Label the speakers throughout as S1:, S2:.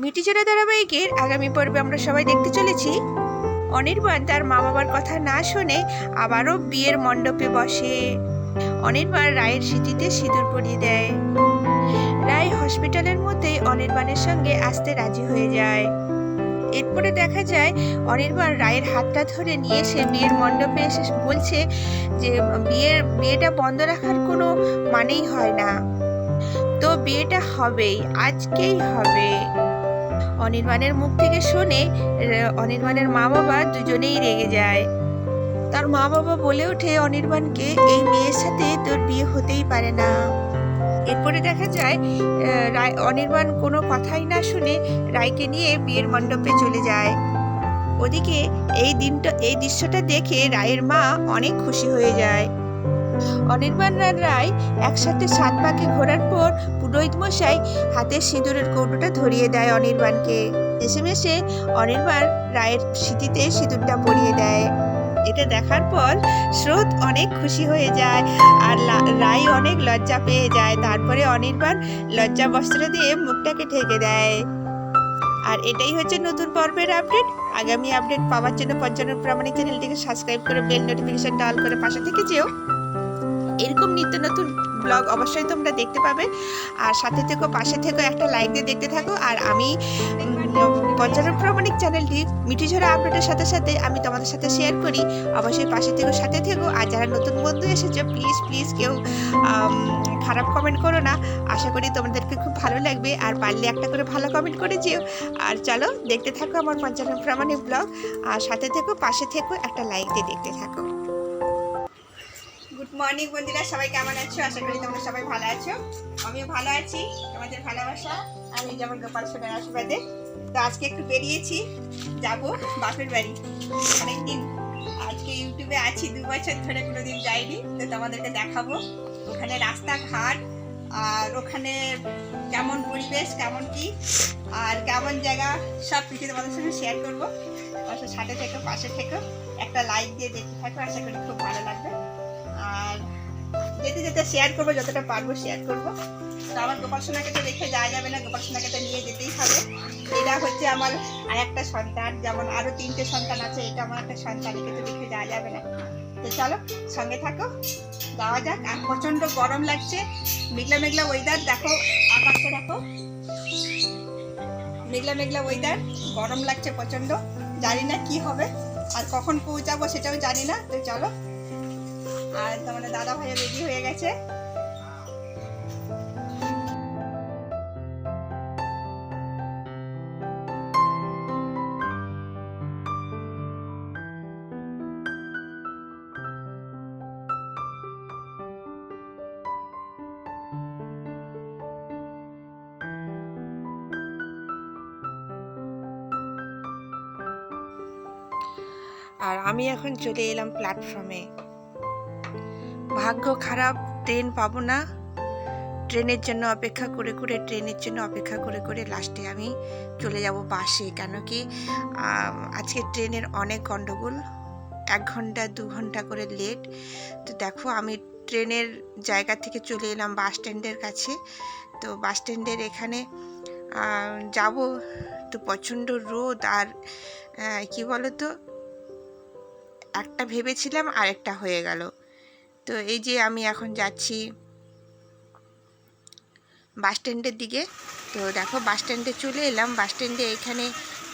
S1: মিটিচড়া ধারাবাহিকের আগামী পর্বে আমরা সবাই দেখতে চলেছি। অনির্বাণ তার মা বাবার কথা না শুনে আবারও বিয়ের মণ্ডপে বসে। অনির্বাণ রায়ের স্মৃতিতে সিঁদুর পরিয়ে দেয়। রায় হসপিটালের মধ্যে অনির্বাণের সঙ্গে আসতে রাজি হয়ে যায়। এরপরে দেখা যায়, অনির্বাণ রায়ের হাতটা ধরে নিয়ে সে বিয়ের মণ্ডপে এসে বলছে যে, বিয়ের, বিয়েটা বন্ধ রাখার কোনো মানেই হয় না। তো বিয়েটা হবেই, আজকেই হবে। অনির্বাণের মুখ থেকে শুনে অনির্বাণের মা বাবা দুজনেই রেগে যায়। তার মা বাবা বলে ওঠে, অনির্বাণকে এই মেয়ের সাথে তোর বিয়ে হতেই পারে না। এরপরে দেখা যায় রায়, অনির্বাণ কোনো কথাই না শুনে রায়কে নিয়ে বিয়ের মণ্ডপে চলে যায়। ওদিকে এই দিনটা, এই দৃশ্যটা দেখে রায়ের মা অনেক খুশি হয়ে যায়। অনির্বাণ রায় একসাথে সাত পাকে ঘোরার পর পুরোহিত মশাই হাতে সিঁদুরের কৌটোটা ধরিয়ে দেয় অনির্বাণকে। এসে অনির্বাণ রায়ের স্মৃতিতে সিঁদুরটা পরিয়ে দেয়। এটা দেখার পর স্রোত অনেক খুশি হয়ে যায় আর রায় অনেক লজ্জা পেয়ে যায়। তারপরে অনির্বাণ লজ্জা বস্ত্র দিয়ে মুখটাকে ঢেকে দেয়। আর এটাই হচ্ছে নতুন পর্বের আপডেট। আগামী আপডেট পাওয়ার জন্য পঞ্চান্ন প্রামাণিক চ্যানেলটিকে সাবস্ক্রাইব করে বেল নোটিফিকেশনটা অল করে পাশে থেকে যেও। এরকম নিত্য নতুন ব্লগ অবশ্যই তোমরা দেখতে পাবে। আর সাথে থেকো, পাশে থেকো, একটা লাইক দিয়ে দেখতে থাকো। আর আমি পঞ্চান্ন প্রামাণিক চ্যানেলটি মিঠিঝরা আপডেটের সাথে সাথে আমি তোমাদের সাথে শেয়ার করি। অবশ্যই পাশে থেকো, সাথে থেকো। আর যারা নতুন বন্ধু এসেছ প্লিজ প্লিজ কেউ খারাপ কমেন্ট করো না। আশা করি তোমাদেরকে খুব ভালো লাগবে। আর পারলে একটা করে ভালো কমেন্ট করে যেও। আর চলো, দেখতে থাকো আমার পঞ্চান্ন প্রামাণিক ব্লগ। আর সাথে থেকো, পাশে থেকো, একটা লাইক দিয়ে দেখতে থাকো। গুড মর্নিং বন্ধুরা। সবাই কেমন আছো? আশা করি তোমরা সবাই ভালো আছো। আমিও ভালো আছি। তোমাদের ভালোবাসা আমি যেমন গোপাল সোনার আশীর্বাদে। তো আজকে একটু বেরিয়েছি। যাব বাপের বাড়ি। অনেকদিন আজকে ইউটিউবে আছি, দু বছর ধরে কোনোদিন যাইনি। তো তোমাদেরকে দেখাবো। ওখানে রাস্তাঘাট আর ওখানে কেমন পরিবেশ, কেমন কি, আর কেমন জায়গা, সব কিছু তোমাদের সঙ্গে শেয়ার করব। সাথে থেকো, পাশে থেকো। একটা লাইক দিয়ে দেখতে থাকো। আশা করি খুব ভালো লাগবে। আর যেতে যেতে শেয়ার করব, যতটা পারব শেয়ার করব। তো আমার গোপাল সোনাকে তো রেখে যাওয়া যাবে না, গোপাল সোনাকে তো নিয়ে যেতেই হবে। এটা হচ্ছে আমার আর একটা সন্তান, যেমন আরও তিনটে সন্তান আছে, এটা আমার একটা সন্তান, একে তো রেখে যাওয়া যাবে না। তো চলো, সঙ্গে থাকো, যাওয়া যাক। আর প্রচণ্ড গরম লাগছে। মেঘলা মেঘলা ওয়েদার দেখো আকাশে দেখো। মেঘলা মেঘলা ওয়েদার গরম লাগছে প্রচণ্ড জানি না কি হবে, আর কখন পৌঁছাবো সেটাও জানি না। তো চলো আর তোমাদের দাদা ভাইও রেডি হয়ে গেছে। আর আমি এখন চলে এলাম প্ল্যাটফর্মে ভাগ্য খারাপ, ট্রেন পাবো না। ট্রেনের জন্য অপেক্ষা করে করে, ট্রেনের জন্য অপেক্ষা করে করে লাস্টে আমি চলে যাব বাসে। কেন কি আজকে ট্রেনের অনেক গণ্ডগোল এক ঘণ্টা, দু ঘণ্টা করে লেট। তো দেখো, আমি ট্রেনের জায়গা থেকে চলে এলাম বাস স্ট্যান্ডের কাছে। তো বাস স্ট্যান্ডের এখানে যাব তো প্রচণ্ড রোদ আর কি বলো তো একটা ভেবেছিলাম আরেকটা হয়ে গেল। তো এই যে আমি এখন যাচ্ছি বাস স্ট্যান্ডের দিকে। তো দেখো, বাস স্ট্যান্ডে চলে এলাম। বাস স্ট্যান্ডে এখানে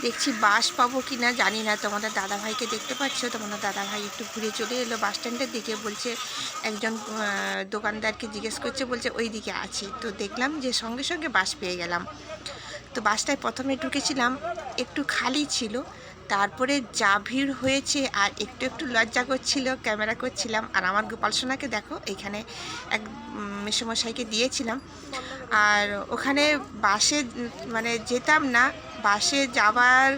S1: দেখছি বাস পাবো কি না জানি না। তোমাদের দাদাভাইকে দেখতে পাচ্ছ? তোমাদের দাদাভাই একটু ঘুরে চলে এলো বাস স্ট্যান্ডের দিকে। বলছে, একজন দোকানদারকে জিজ্ঞেস করছে, বলছে, ওই দিকে আছে। তো দেখলাম যে সঙ্গে সঙ্গে বাস পেয়ে গেলাম। তো বাসটায় প্রথমে ঢুকেছিলাম। একটু খালি ছিল। তারপরে যা ভিড় হয়েছে আর একটু একটু লজ্জা করছিল, ক্যামেরা করছিলাম। আর আমার গোপাল সোনাকে দেখো, এখানে এক মেসোমশাইকে দিয়েছিলাম। আর ওখানে বাসে মানে যেতাম না, বাসে যাওয়ার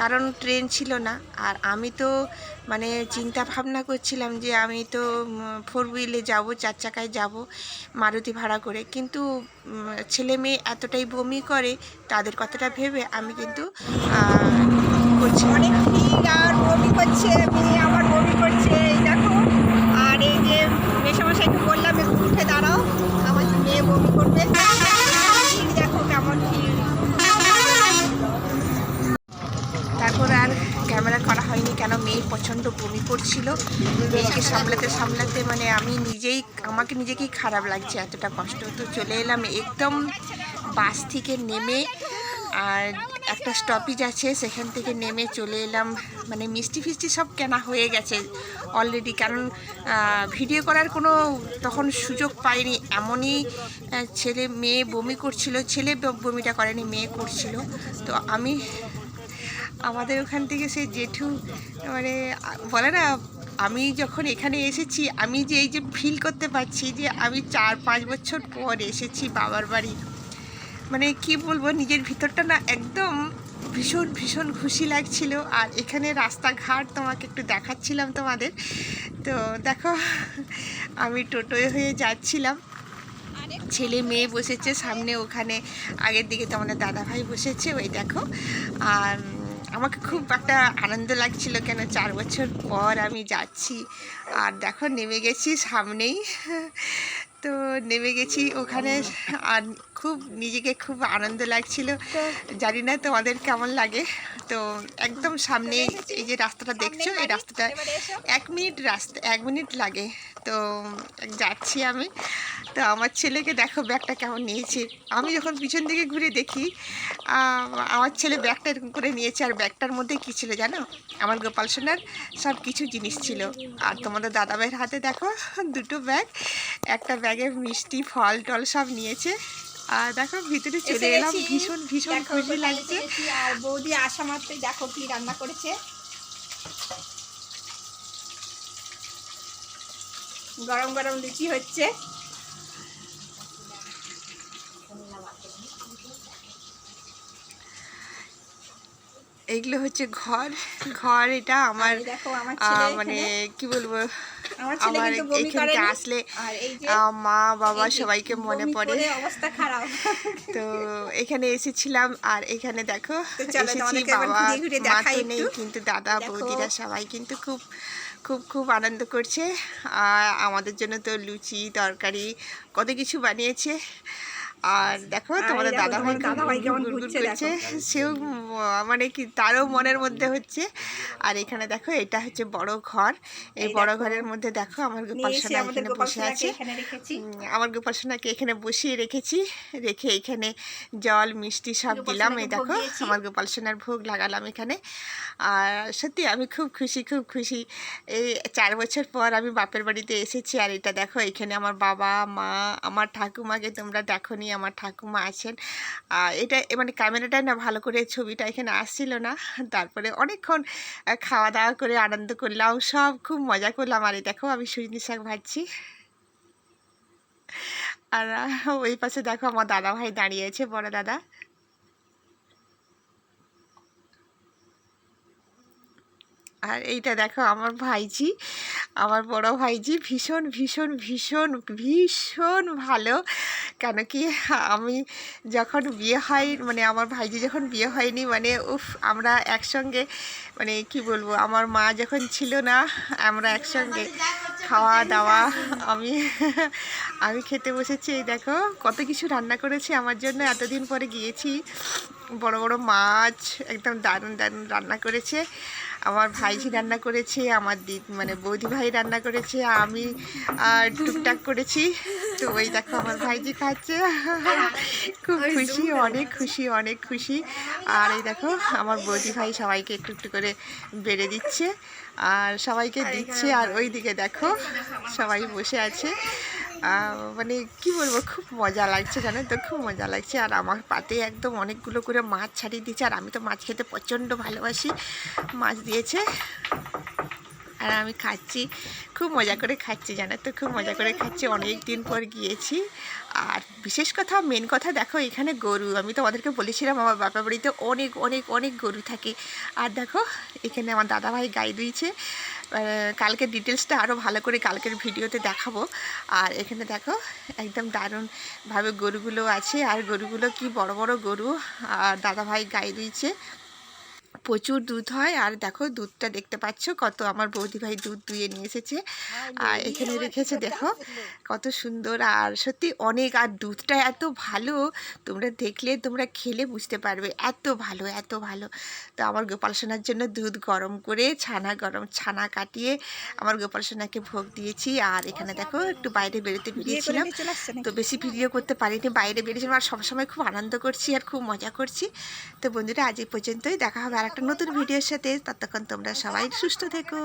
S1: কারণ ট্রেন ছিল না। আর আমি তো মানে চিন্তা ভাবনা করছিলাম যে আমি তো ফোর হুইলে যাব, চার চাকায় যাব, মারুতি ভাড়া করে। কিন্তু ছেলে মেয়ে এতটাই বমি করে, তাদের কথাটা ভেবে আমি কিন্তু করছি। অনেক ভিড় আর বমি করছে, মেয়ে আমার বমি করছে, এই দেখো। আর এই যে মেশামশাইকে বললাম, একটু উঠে দাঁড়াও, আমার মেয়ে বমি করবে। দেখো কেমন ভিড় তারপর আর ক্যামেরা করা হয়নি কেন, মেয়ে প্রচণ্ড বমি করছিল। মেয়েকে সামলাতে সামলাতে মানে আমি নিজেই, আমাকে নিজেকেই খারাপ লাগছে, এতটা কষ্ট। তো চলে এলাম একদম বাস থেকে নেমে, আর একটা স্টপেজ আছে, সেখান থেকে নেমে চলে এলাম। মানে মিষ্টি ফিষ্টি সব কেনা হয়ে গেছে অলরেডি কারণ ভিডিও করার কোনো তখন সুযোগ পাইনি। এমনই ছেলে মেয়ে বমি করছিল, ছেলে বমিটা করেনি, মেয়ে করছিল। তো আমি, আমাদের ওখান থেকে সেই জেঠু মানে বলে না, আমি যখন এখানে এসেছি, আমি যে এই যে ফিল করতে পারছি যে আমি চার পাঁচ বছর পর এসেছি বাবার বাড়ি। মানে কি বলব, নিজের ভিতরটা না একদম ভীষণ ভীষণ খুশি লাগছিল। আর এখানে রাস্তাঘাট তোমাকে একটু দেখাচ্ছিলাম তোমাদের। তো দেখো, আমি টোটোয় হয়ে যাচ্ছিলাম। ছেলে মেয়ে বসেছে সামনে, ওখানে আগের দিকে তো আমাদের দাদাভাই বসেছে, ওই দেখো। আর আমাকে খুব একটা আনন্দ লাগছিল কেন, চার বছর পর আমি যাচ্ছি। আর দেখো, নেমে গেছি সামনেই। তো নেমে গেছি ওখানে, আর খুব নিজেকে খুব আনন্দ লাগছিল। জানি না তোমাদের কেমন লাগে। তো একদম সামনে এই যে রাস্তাটা দেখছ এই রাস্তাটা এক মিনিট রাস্তা এক মিনিট লাগে। তো যাচ্ছি আমি। তো আমার ছেলেকে দেখো ব্যাগটা কেমন নিয়েছে। আমি যখন পিছন দিকে ঘুরে দেখি আমার ছেলে ব্যাগটা এরকম করে নিয়েছে। আর ব্যাগটার মধ্যে কী ছিল জানো? আমার গোপাল সোনার সব কিছু জিনিস ছিল। আর তোমাদের দাদাভাইয়ের হাতে দেখো দুটো ব্যাগ। একটা ব্যাগে মিষ্টি ফল টল সব নিয়েছে। আর দেখো ভিতরে চলে এলাম। ভীষণ ভীষণ খুশি লাগছে।
S2: আর বৌদি আসা মাত্রই দেখো কি রান্না করেছে। গরম গরম লুচি হচ্ছে।
S1: এইগুলো হচ্ছে ঘর। ঘর এটা আমার
S2: দেখো আমার
S1: মানে কি বলব?
S2: আমার করেনি।
S1: আসলে মা বাবা সবাইকে মনে পড়ে।
S2: অবস্থা খারাপ।
S1: তো এখানে এসেছিলাম আর এখানে দেখো এসেছি বাবা। মা তো নেই কিন্তু দাদা বৌদিরা সবাই কিন্তু খুব খুব খুব আনন্দ করছে। আর আমাদের জন্য তো লুচি তরকারি কত কিছু বানিয়েছে। আর দেখো তোমাদের দাদা ভাই
S2: তোমার দাদাভাই কেমন ঘুরছে
S1: সেও মানে কি তারও মনের মধ্যে হচ্ছে। আর এখানে দেখো এটা হচ্ছে বড় ঘর। এই বড় ঘরের মধ্যে দেখো আমার গোপাল সোনা এখানে বসে আছে। আমার গোপাল সোনাকে এখানে বসিয়ে রেখেছি। রেখে এখানে জল মিষ্টি সব দিলাম। এই দেখো আমার গোপাল সোনার ভোগ লাগালাম এখানে। আর সত্যি আমি খুব খুশি খুব খুশি। এই চার বছর পর আমি বাপের বাড়িতে এসেছি। আর এটা দেখো এখানে আমার বাবা মা আমার ঠাকুমাকে তোমরা দেখো নি আমার ঠাকুমা আছেন। এটা মানে ক্যামেরাটা না ভালো করে ছবিটা এখানে আসছিল না। তারপরে অনেকক্ষণ খাওয়া দাওয়া করে আনন্দ করলাম, সব খুব মজা করলাম। আর দেখো আমি সুজনি শাক ভাজছি। আর ওই পাশে দেখো আমার দাদা ভাই দাঁড়িয়েছে বড় দাদা। আর এইটা দেখো আমার ভাইজি, আমার বড় ভাইজি ভীষণ ভীষণ ভীষণ ভীষণ ভালো। কেন কি আমি যখন বিয়ে হয় মানে আমার ভাইজি যখন বিয়ে হয়নি মানে উফ, আমরা একসঙ্গে মানে কি বলব, আমার মা যখন ছিল না, আমরা একসঙ্গে খাওয়া দাওয়া, আমি আমি খেতে বসেছি, এই দেখো, কত কিছু রান্না করেছি আমার জন্য। এতদিন পরে গিয়েছি, বড় বড় মাছ, একদম দারুণ দারুণ রান্না করেছে। আমার ভাইঝি রান্না করেছে আমার দি মানে বৌদি ভাই রান্না করেছে আমি আর টুকটাক করেছি। তো ওই দেখো আমার ভাইজি খাচ্ছে। খুব খুশি অনেক খুশি অনেক খুশি। আর এই দেখো আমার বৌদি ভাই সবাইকে একটু একটু করে বেড়ে দিচ্ছে আর সবাইকে দিচ্ছে আর ওই দিকে দেখো সবাই বসে আছে। মানে কি বলব, খুব মজা লাগছে জানো তো, খুব মজা লাগছে। আর আমার পাতে একদম অনেকগুলো করে মাছ ছাড়িয়ে দিয়েছে, আর আমি তো মাছ খেতে প্রচণ্ড ভালোবাসি। মাছ দিয়েছে। আর আমি খাচ্ছি, খুব মজা করে খাচ্ছি, জানো তো? খুব মজা করে খাচ্ছি। অনেক দিন পর গিয়েছি। আর বিশেষ কথা মেন কথা দেখো, এখানে গরু। আমি তোমাদেরকে বলেছিলাম, আমার বাপা বাড়িতে অনেক অনেক অনেক গরু থাকে। আর দেখো, এখানে আমার দাদাভাই গাই দিয়েছে। কালকে ডিটেলসটা আরও ভালো করে কালকের ভিডিওতে দেখাবো। আর এখানে দেখো, একদম দারুণভাবে গরুগুলো আছে। আর গরুগুলো কি বড় বড় গরু। আর দাদাভাই গাই দিয়েছে। প্রচুর দুধ হয়। আর দেখো দুধটা দেখতে পাচ্ছ কত আমার বৌদি ভাই দুধ দুয়ে নিয়ে এসেছে। আর এখানে রেখেছে দেখো কত সুন্দর। আর সত্যি অনেক আর দুধটা এত ভালো তোমরা দেখলে তোমরা খেলে বুঝতে পারবে। এত ভালো এত ভালো। তো আমার গোপাল সোনার জন্য দুধ গরম করে ছানা গরম ছানা কাটিয়ে আমার গোপাল সোনাকে ভোগ দিয়েছি। আর এখানে দেখো একটু বাইরে বেরোতে বেরিয়েছিলাম? তো বেশি ভিডিও করতে পারিনি বাইরে বেরিয়েছিলাম। আর সবসময় খুব আনন্দ করছি আর খুব মজা করছি। তো বন্ধুরা আজ এই পর্যন্তই। দেখা হবে আর একটা নতুন ভিডিওর সাথে ততক্ষণ তোমরা সবাই সুস্থ থেকো।